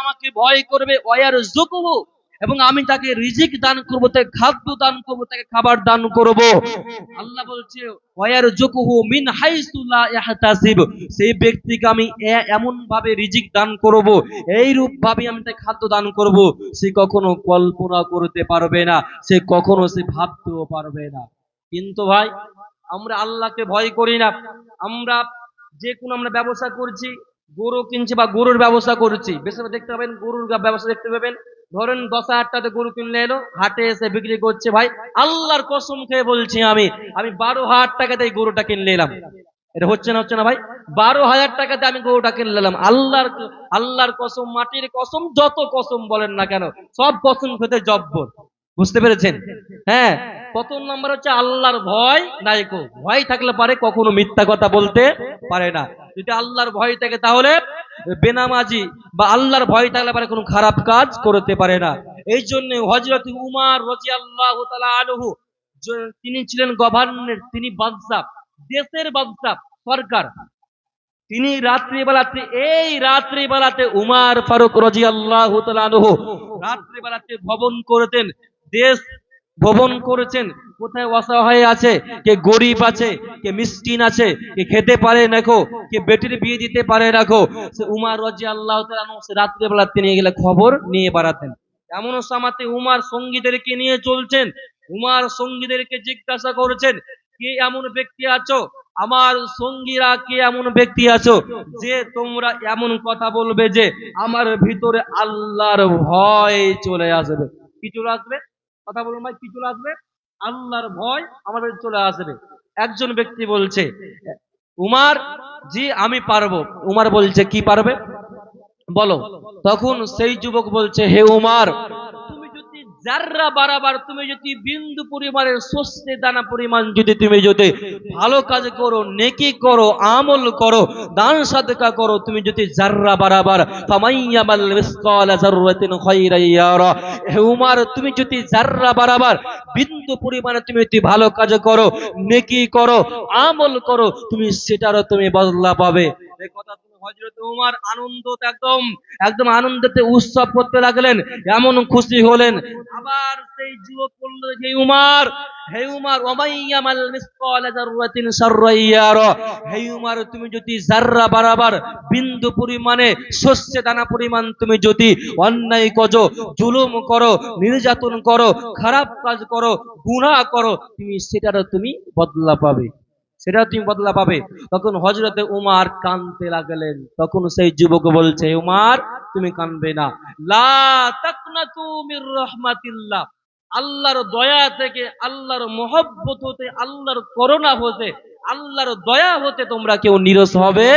আমাকে ভয় করবে ওয়ার জুকুহু এবং আমি তাকে রিজিক দান করব, তাকে খাদ্য দান করব, তাকে খাবার দান করব। আল্লাহ বলছে ওয়ার জুকুহু মিন হাইসু লা ইয়াহতাসিব। সেই ব্যক্তিকে আমি এমন ভাবে রিজিক দান করব এই রূপ ভাবে আমি তাকে খাদ্য দান করব। সে কখনো কল্পনা করতে পারবে না, সে কখনো সে ভাবতেও পারবে না। কিন্তু ভাই, আমরা আল্লাহকে ভয় করি না। আমরা যে কোনো আমরা ব্যবসা করছি গরু কিনছি বা গরুর ব্যবসা করছি বেশি দেখতে পাবেন গরুর গা- ব্যবসা দেখতে পাবেন। ধরেন দশ হাজার টাকাতে গরু কিনলে এলো, হাটে এসে বিক্রি করছে, ভাই আল্লাহর কসম খেয়ে বলছি আমি আমি বারো হাজার টাকাতে এই গরুটা কিনলে এলাম। এটা হচ্ছে না হচ্ছে না ভাই? বারো হাজার টাকাতে আমি গরুটা কিনে নিলাম আল্লাহর আল্লাহর কসম, মাটির কসম, যত কসম বলেন না কেন, সব কসম খেতে জব্বর। বুঝতে পেরেছেন? হ্যাঁ। প্রথম নাম্বার হচ্ছে আল্লাহর ভয় নাইকো ভয় থাকলে পারে, কখনো মিথ্যা কথা বলতে পারে না। যদি আল্লাহর ভয় থাকে তাহলে বেনামাজি বা আল্লাহর ভয় থাকলে পারে, কোনো খারাপ কাজ করতে পারে না। এই জন্য হজরত উমার রাজি আল্লাহ আলহু তিনি ছিলেন গভর্নর, তিনি বাদশাহ, দেশের বাদশাহ, সরকার। তিনি রাত্রিবেলাতে, এই রাত্রিবেলাতে উমার ফারুক রাজি আল্লাহ রাত্রিবেলাতে ভবন করতেন। দেশ ভবন করেছেন, কোথায় অসহায় আছে, কে গরিব আছে, কে মিসকিন আছে, কে খেতে পারে নাকো কে বেটির বিয়ে দিতে পারে রাখো সে উমার রাজি আল্লাহ রাত্রিবেলা তিনি গেলে খবর নিয়ে বেড়াতেন। এমন সামাতে উমার সঙ্গীদেরকে নিয়ে চলছেন, উমার সঙ্গীদেরকে জিজ্ঞাসা করেছেন, কে এমন ব্যক্তি আছো? আমার সঙ্গীরা কে এমন ব্যক্তি আছো যে তোমরা এমন কথা বলবে যে আমার ভিতরে আল্লাহর ভয় চলে আসবে? কি চলে আসবে কথা বলুন ভাই, কি চলে আসবে? আল্লাহর ভয় আমাদের চলে আসবে। একজন ব্যক্তি বলছে, উমার, জি, আমি পারব। উমার বলছে, কি পারবে? বলো। তখন সেই যুবক বলছে, হে উমার জাররা বারাবার তুমি যদি বিন্দু পরিমাণের সস্তে দানা পরিমাণ যদি তুমি যদি ভালো কাজ করো, নেকি করো, আমল করো, দান সাদকা করো, তুমি যদি জাররা বারাবার, ফামাইয়ামাল মিসকালা জাররাতিন খায়রান ইয়ারা হে উমার, তুমি যদি জাররা বারাবার, বিন্দু পরিমাণে তুমি যদি ভালো কাজ করো, নেকি করো, আমল করো, তুমি সেটারও তুমি বদলা পাবে। এই কথা শুনে হযরত উমার আনন্দ একদম একদম আনন্দতে উৎসব করতে লাগলেন, এমন খুশি হলেন। আবার সেই যুবক বলল উমার তুমি যদি জাররা বারাবার বিন্দু পরিমাণে শস্য দানা পরিমাণ তুমি যদি অন্যায় করো, জুলুম করো, নির্যাতন করো, খারাপ কাজ করো, গুনাহ করো, তুমি সেটারও তুমি বদলা পাবে। সেটা তুমি বদলা পাবে। তখন হজরতে উমার কানতে লাগলেন। তখন সেই যুবক বলছে, উমার, তুমি কানবে না। লা আল্লাহর দয়া থেকে, আল্লাহর মহব্বত হতে, আল্লাহর করুণা হতে, আল্লাহর দয়া হতে তোমরা কেউ নিরস হবে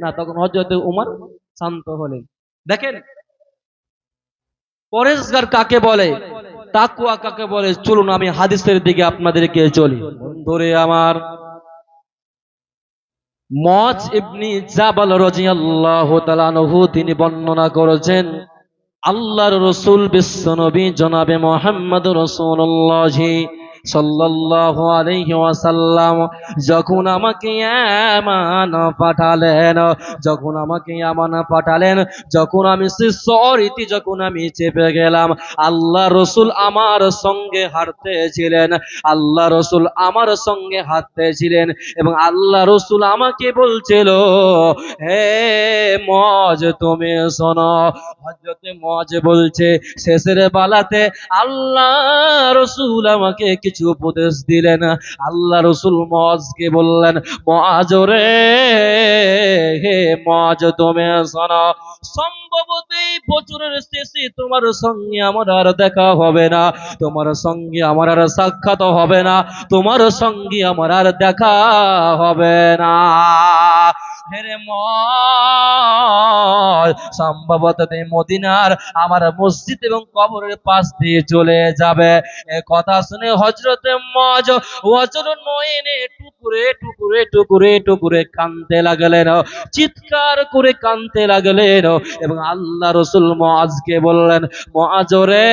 না। তখন হজরতে উমার শান্ত হলেন। দেখেন, পরেশগার কাকে বলে? তাকুয়া কাকে বলে? চলুন আমি হাদিসের দিকে আপনাদেরকে চলি। ধরে আমার মজ ইবনি জাবাল রাদিয়াল্লাহু আল্লাহ তালানহু তিনি বর্ণনা করেছেন, আল্লাহর রসুল বিশ্বনবী জনাবে মোহাম্মদ রাসূলুল্লাহ সাল্লাল্লাহু যখন আমাকে ইয়ামান পাঠালেন, যখন আমাকে ইয়ামান পাঠালেন, যখন আমি শিষ্যরীতি যখন আমি চেপে গেলাম, আল্লাহ রসুল আমার সঙ্গে হাঁটতে ছিলেন আল্লাহ রসুল আমার সঙ্গে হাঁটতে ছিলেন এবং আল্লাহ রসুল আমাকে বলছিল, হে মজ, তুমি শোনো। হজরতে মজ বলছে, শেষের বালাতে আল্লাহ রসুল আমাকে কিছু উপদেশ দিলেন। আল্লাহ রসুল মজকে বললেন মজ রে, হে মজ তুমি শোনো বছরের শেষে তোমার সঙ্গে আমার আর দেখা হবে না। তোমার সঙ্গে আমার আর সাক্ষাৎ হবে না। তোমার সঙ্গে আমার আর দেখা হবে না। হেরে সম্ভবত মদিনার আমার মসজিদ এবং কবরের পাশ দিয়ে চলে যাবে। কথা শুনে হজরত মজ নয়নে টুকুরে টুকুরে টুকুরে টুকুরে লাগলেন, চিৎকার করে কানতে লাগলেন এবং আল্লাহ রসুল মজকে বললেন মজরে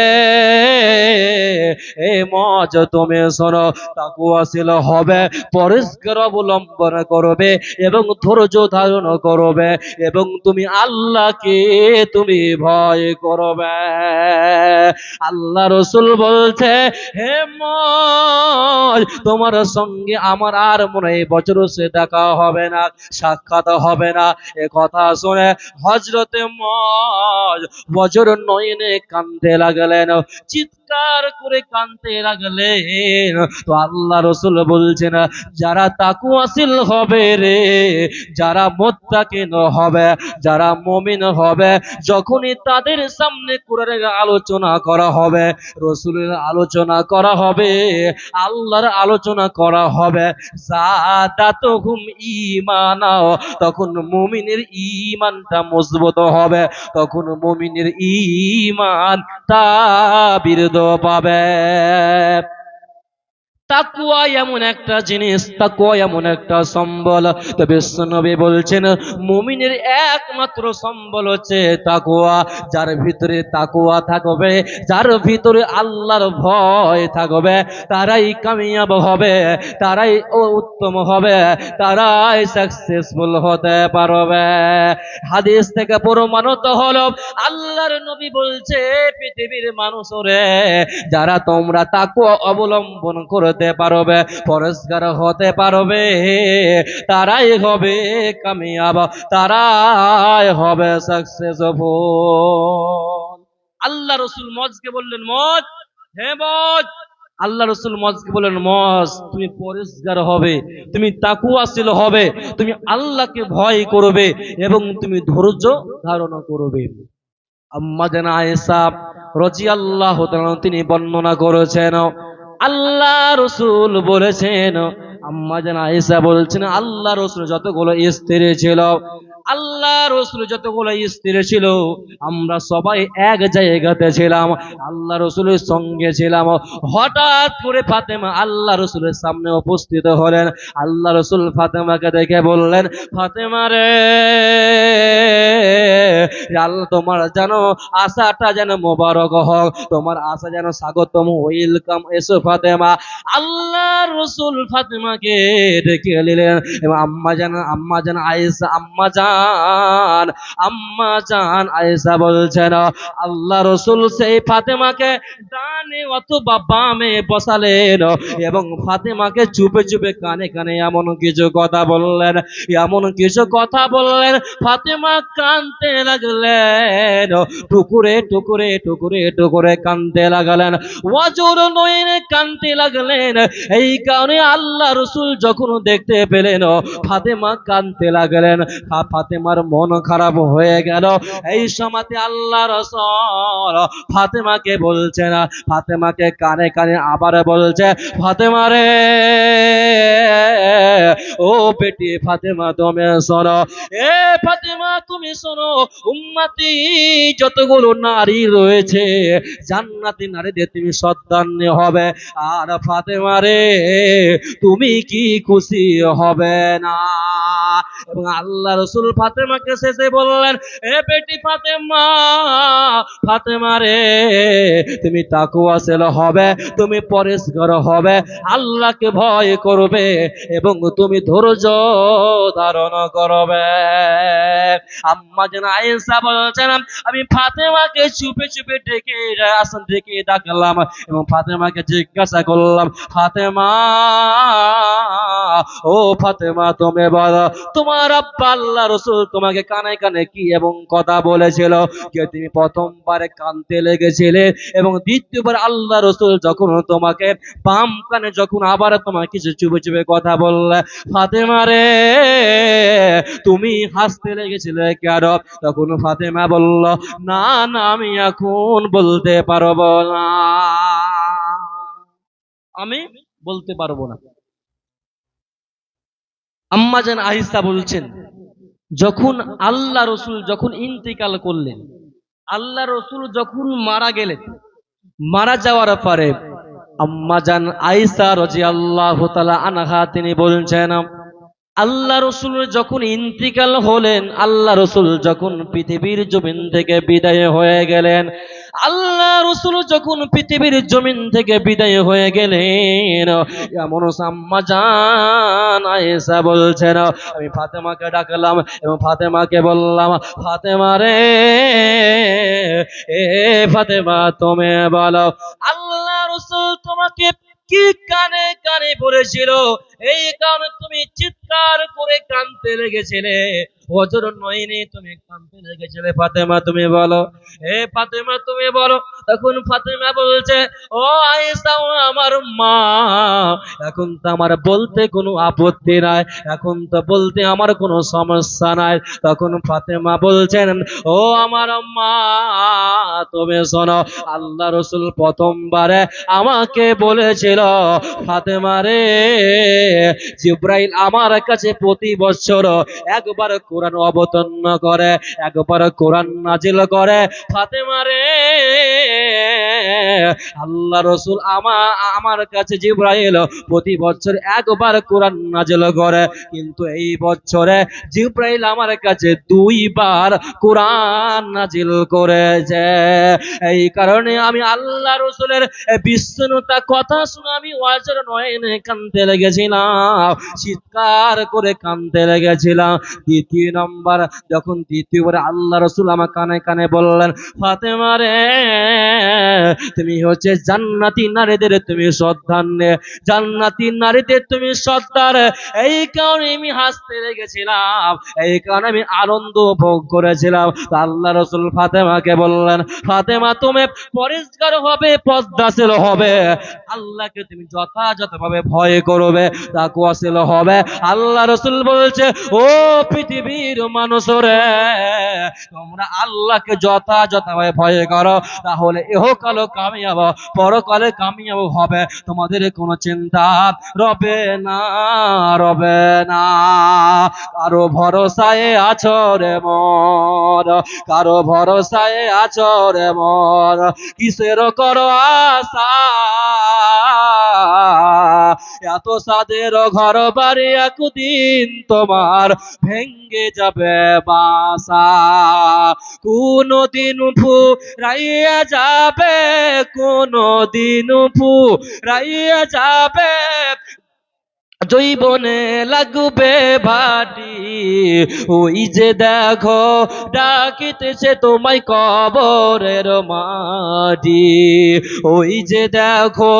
এ মজ তুমি শোনো তাকুয়া ছিল হবে, পরিষ্কার অবলম্বন করবে এবং ধৈর্য ধারণ করবে এবং তুমি আল্লাহকে তুমি ভয় করবে। আল্লাহ রসুল বলছে, হে তোমার সঙ্গে আমার আর মনে বছর সে দেখা হবে না, সাক্ষাৎ হবে না। এ কথা শুনে হজরতে মজ বজর নয়নে কান্দতে লাগলেন। চিৎকার করে কান্দতে লাগলেন। তো আল্লাহ রসুল বলছেন, যারা তাকুয়াশীল হবে রে, যারা মোত্তাকিন হবে, যারা মমিন হবে, যখনই তাদের সামনে কোরআনের আলোচনা করা হবে, রসুলের আলোচনা করা হবে, আল্লাহর আলোচনা করা হবে জাদাতুহুম তখন মুমিনের ঈমানটা মজবুত হবে, তখন মুমিনের ঈমান তা বৃদ্ধ পাবে। তাকুয়া এমন একটা জিনিস, তাকুয়া এমন একটা সম্বল। তো বিশ্বনবী বলছেন, মুমিনের একমাত্র সম্বল হচ্ছে তাকুয়া। যার ভিতরে তাকুয়া থাকবে, যার ভিতরে আল্লাহর ভয় থাকবে, তারাই কামিয়াব হবে, তারাই উত্তম হবে, তারাই সাকসেসফুল হতে পারবে। হাদিস থেকে প্রমাণিত হলো, আল্লাহর নবী বলছে, পৃথিবীর মানুষরে যারা তোমরা তাকুয়া অবলম্বন করতে পারবে, পরিষ্কার হতে পারবে, তারাই হবে কামিয়াব, তারাই হবে সাকসেসফুল আল্লাহ রসুল মজকে বললেন, মজ হে মজ। আল্লাহ রসুল মজকে বললেন, মজ, তুমি পরিষ্কার হবে, তুমি তাকুয়াশীল হবে, তুমি আল্লাহকে ভয় করবে এবং তুমি ধৈর্য ধারণ করবে। আম্মা জানা আয়েশা রাদিয়াল্লাহু তাআলা, তিনি বর্ণনা করেছেন আল্লাহ রসুল বলেছেন আম্মা যেন আয়েশা বলছেন আল্লাহ রসুল যতগুলো স্ত্রী ছিল আল্লাহ রসুল যতগুলো স্ত্রী ছিল, আমরা সবাই এক জায়গাতে ছিলাম, আল্লাহ রসুলের সঙ্গে ছিলাম। হঠাৎ করে ফাতেমা আল্লাহ রসুলের সামনে উপস্থিত হলেন। আল্লাহ রসুল ফাতেমাকে দেখে বললেন, ফাতেমা রে, আল্লাহ তোমার যেন আশাটা যেন মোবারক হোক, তোমার আশা যেন স্বাগতম। ওয়েলকাম, এসো ফাতেমা। আল্লাহ রসুল ফাতেমাকে ডেকে নিলেন। এবং আম্মা যেন আম্মা যেন আয়েশা, আম্মা জান, আম্মা জান, আয়েশা বলছেন, আল্লাহ রসুল সেই ফাতেমাকে ডানে অথবা বামে বসালেন এবং ফাতেমাকে চুপে চুপে কানে কানে এমন কিছু কথা বললেন, এমন কিছু কথা বললেন, ফাতেমা কানতে লাগলেন, টুকুরে টুকুরে টুকুরে টুকুরে কানতে লাগলেন, ওয়াজুর নয়নে কানতে লাগলেন, এই কারণে আল্লাহ রসুল যখন দেখতে পেলেন, ফাতেমা কানতে লাগলেন ফাতেমার মন খারাপ হয়ে গেল। এই সময়তে আল্লাহ রসল ফাতেমাকে বলছে না, ফাতেমাকে কানে কানে আবার বলছে, ফাতেমা রে, ও বেটি ফাতেমা, তুমি শোনো, এ ফাতেমা, তুমি শোনো, উম্মাতি যতগুলো নারী রয়েছে, জান্নাতি নারীদের তুমি সদ্দান্য হবে, আর ফাতেমা রে, তুমি কি খুশি হবে না? এবং আল্লাহ রসুল ফাতেমাকে শেষে বললেন, এ বেটি ফাতেমা ফাতেমা রে, তুমি তাকুয়া সেল হবে, তুমি পরিষ্কার হবে, আল্লাহকে ভয় করবে এবং তুমি ধৈর্য ধারণ করবে। আম্মা যেন আয়েশা বলছেন, আমি ফাতেমাকে চুপে চুপে ডেকে আসন ডেকে ডাকলাম এবং ফাতেমাকে জিজ্ঞাসা করলাম, ফাতেমা, ও ফাতেমা, তুমি বলো, তোমার আব্বা রসুল তোমাকে কানে কানে কি এবং কথা বলেছিল? যে তুমি প্রথমবারে কানতে লেগেছিলে এবং দ্বিতীয়বার আল্লাহ রসুল যখন তোমাকে বাম কানে যখন আবার তোমাকে কিছু চুপে চুপে কথা বললে, ফাতেমা রে, তুমি হাসতে লেগেছিলে কেন? তখন ফাতেমা বলল, না না, আমি এখন বলতে পারব না। আমি বলতে পারব না। আম্মাজান আহিস্তা বলছেন যখন আল্লাহ রসুল যখন ইন্তিকাল করলেন, আল্লাহ রসুল যখন মারা গেলেন, মারা যাওয়ার পরে আম্মাজান আইসা রজি আল্লাহ আনাহা, তিনি বলছেন, আল্লাহ রসুল যখন ইন্তিকাল হলেন, আল্লাহ রসুল যখন পৃথিবীর জমিন থেকে বিদায় হয়ে গেলেন আল্লাহ রসুল যখন পৃথিবীর জমিন থেকে বিদায় হয়ে গেলেন এমন সাম্মা আয়েশা বলছেন, আমি ফাতেমাকে ডাকলাম এবং ফাতেমাকে বললাম, ফাতেমা রে, এ ফাতেমা তুমি বলো, আল্লাহ রসুল তোমাকে কি কানে কানে বলেছিল? এই কারণে তুমি চিৎকার করে কানতে লেগেছিলে। ওজোর নয়নি তুমি কানতে লেগেছিলে, ফাতেমা, তুমি বলো। ফাতেমা, তুমি বলো, তখন ফাতেমা বলছে, ও আয়েশা, ও আমার মা, এখন তো আমার বলতে কোনো আপত্তি নাই, এখন তো বলতে আমার কোনো সমস্যা নাই। তখন ফাতেমা বলছেন, ও আমার মা, তুমি শোনো, আল্লাহ রসুল প্রথমবারে আমাকে বলেছিল, ফাতেমা রে, জিব্রাইল আমার কাছে প্রতি বছর একবার কোরআন অবতীর্ণ করে, একবার কোরআন নাজিল করে ফাতেমা রে আল্লাহ রসুল আমা, আমার কাছে জিব্রাইল প্রতি বছর একবার কোরআন নাজিল করে, কিন্তু এই বছরে জিব্রাইল আমার কাছে দুইবার কোরআন নাজিল করেছে। এই কারণে আমি আল্লাহ রসুলের বিশ্বনতা কথা শুনে আমি ওয়াজের নয়নে কানতে লেগেছিলাম, চিৎকার করে কানতে লেগেছিলাম। দ্বিতীয় নম্বর, যখন দ্বিতীয়বার আল্লাহ রসুল আমার কানে কানে বললেন, ফাতেমা রে, তুমি হচ্ছে জান্নাতি নারীদের তুমি শ্রদ্ধান্যে জান্নাতি নারীদের তুমি শ্রদ্ধার এই কারণে আমি হাসতে লেগেছিলাম, এই কারণে আমি আনন্দ ভোগ করেছিলাম। আল্লাহ রসুল ফাতেমাকে বললেন, ফাতেমা, তুমি পরিষ্কার হবে, পদ্মাশীল হবে। আল্লাহকে তুমি যথাযথভাবে ভয় করবে, তাকুয়াশীল হবে। আল্লাহ রসুল বলছে, ও পৃথিবীর মানুষরে তোমরা আল্লাহকে যথাযথভাবে ভয় করো। তাহলে এহকালও কামিয়াব, পরকালে কামিয়াব হবে। তোমাদের কোনো চিন্তা রবে না রবে না। কারও ভরসায় আছো রে মর কারও ভরসায় আছো রে মর কিসের করো আশা? এত সাদের ঘর বাড়ি একদিন তোমার ভেঙ্গে যাবে বাসা। কোন দিন ফু রাইয়া যাবে কোন দিন ফু রাইয়া যাবে জৈবনে লাগবে ভাটি ওই যে দেখো ডাকিতেছে তোমায় কবরের মাটি। ওই যে দেখো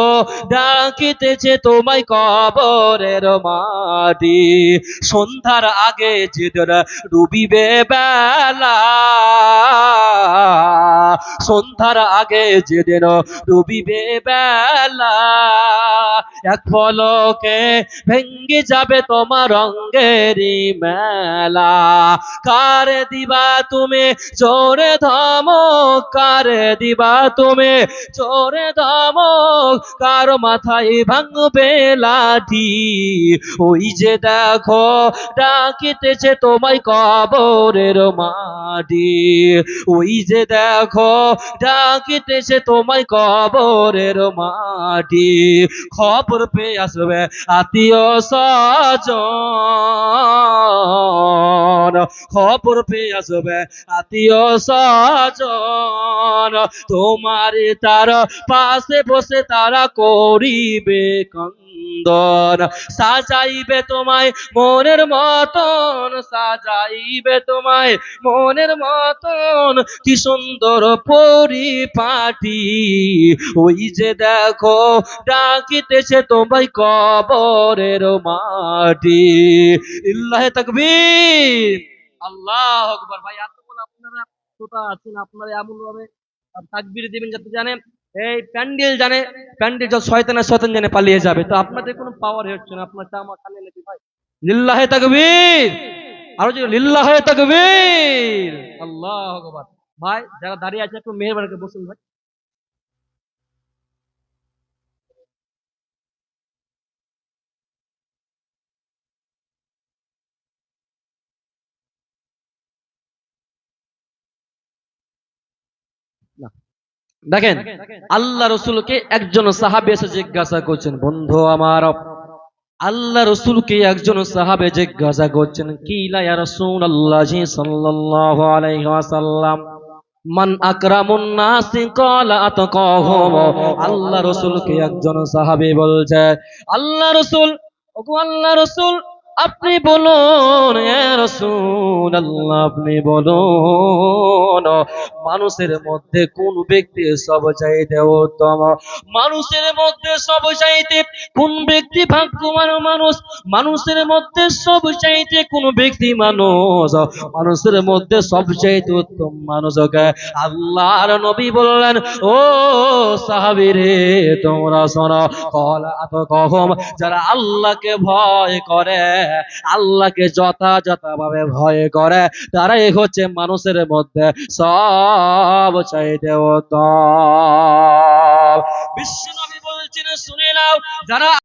ডাকিতেছে তোমায় কবরের মাটি। সন্ধ্যার আগে যেদিন ডুবিবে বেলা, সন্ধ্যার আগে যেদিন ডুবিবে বেলা, এক ফলকে ভেঙ্গে যাবে তোমার রঙ্গেরই মেলা। কারে দিবা তুমি? চোরে ধমক। কারে দিবা তুমি? চোরে ধমক। কার মাথায় ভাঙবে লাঠি? ওই যে দেখো, ডাকিতেছে তোমায় কবরের মাটি। ওই যে দেখো, ডাকিতেছে তোমায় কবরের মাটি। খবর পেয়ে আসবে আত্মীয় স্বজন খবর পেয়ে আসবে আত্মীয় সাজন। তোমার তার পাশে বসে তারা করিবে কন্দন সাজাইবে তোমায় মনের মতন, সাজাইবে তোমায় মনের মতন। কি সুন্দর পরিপাটি। ওই যে দেখো, ডাকিতেছে তোমায় কবরের মাটি। ইল্লাহে তাকবীর। আল্লাহ আকবার। ভাই, এতক্ষণ আপনারা শ্রোতা আছেন? আপনারা এমন ভাবে তাকবীর দিবেন যাতে জানেন এই প্যান্ডেল জানে, প্যান্ডেল যত শয়তানের শয়তান জানে পালিয়ে যাবে। তো আপনাদের কোনো পাওয়ার হচ্ছে না, আপনার চামা খালি লেগে ভাই? লিল্লাহে তাকবীর! আরও যে লিল্লাহে তাকবীর! আল্লাহ ভাই, যারা দাঁড়িয়ে আছে, একটু মেহরবানি করে বসুন ভাই। দেখেন, আল্লাহ রসুলকে একজন সাহাবি এসে জিজ্ঞাসা করছেন, বন্ধু আমার, আল্লাহ রসুলকে একজন সাহাবে জিজ্ঞাসা করছেন কি রসুল আল্লাহ মান আল্লাহ রাসূলকে একজন সাহাবী বলছে, আল্লাহ রাসূল আল্লাহ রাসূল আপনি বলুন ইয়া রাসূলুল্লাহ, আপনি বলুন, মানুষের মধ্যে কোন ব্যক্তি সব চাইতে উত্তম? মানুষের মধ্যে সব চাইতে কোন ব্যক্তি ভাগ্যবান মানুষ? মানুষের মধ্যে সব চাইতে কোন ব্যক্তি মানুষ? মানুষের মধ্যে সব চাইতে উত্তম মানুষকে আল্লাহর নবী বললেন, ও সাহাবীরে তোমরা শোনো। কলা আত কহম যারা আল্লাহকে ভয় করে আল্লাহকে যথাযথভাবে ভয় করে। তারাই হচ্ছে মানুষের মধ্যে সব চাইতে বিশ্ব নবী বলছেন, শুনে নাও, যারা